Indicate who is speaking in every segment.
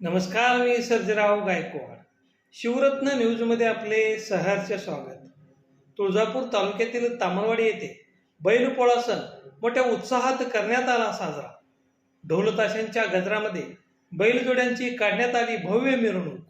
Speaker 1: नमस्कार मी सर्जराव गायकवाड. शिवरत्न न्यूजमध्ये आपले सहर्ष स्वागत. तुळजापूर तालुक्यातील तामरवाडी येथे बैलपोळा सण मोठ्या उत्साहात करण्यात आला साजरा. ढोलताशांच्या गजरामध्ये बैलजोड्यांची काढण्यात आली भव्य मिरवणूक.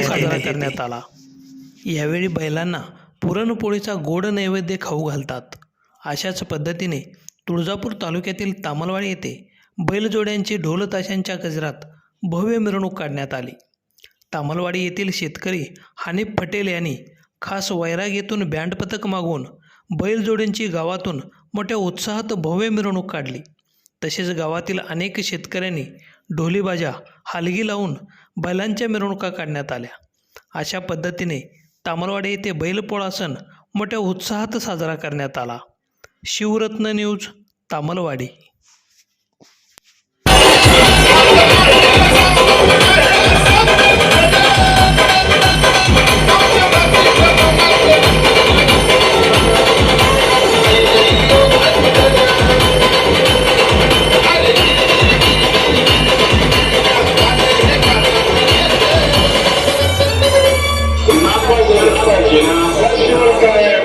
Speaker 2: साजरा करण्यात आला. यावेळी बैलांना पुरणपोळीचा गोड नैवेद्य खाऊ घालतात. अशाच पद्धतीने तुळजापूर तालुक्यातील तामलवाडी येथे बैलजोड्यांची ढोल ताशांच्या गजरात भव्य मिरवणूक काढण्यात आली. तामलवाडी येथील शेतकरी हानिफ पटेल यांनी खास वैरागेतून बँड पथक मागवून बैलजोड्यांची गावातून मोठ्या उत्साहात भव्य मिरवणूक काढली. तसेच गावातील अनेक शेतकऱ्यांनी ढोलीबाजा हालगी लावून बैलांच्या मिरवणुका काढण्यात आल्या. अशा पद्धतीने तामलवाडी येथे बैलपोळा सण मोठ्या उत्साहात साजरा करण्यात आला. शिवरत्न न्यूज तामलवाडी.
Speaker 3: NS.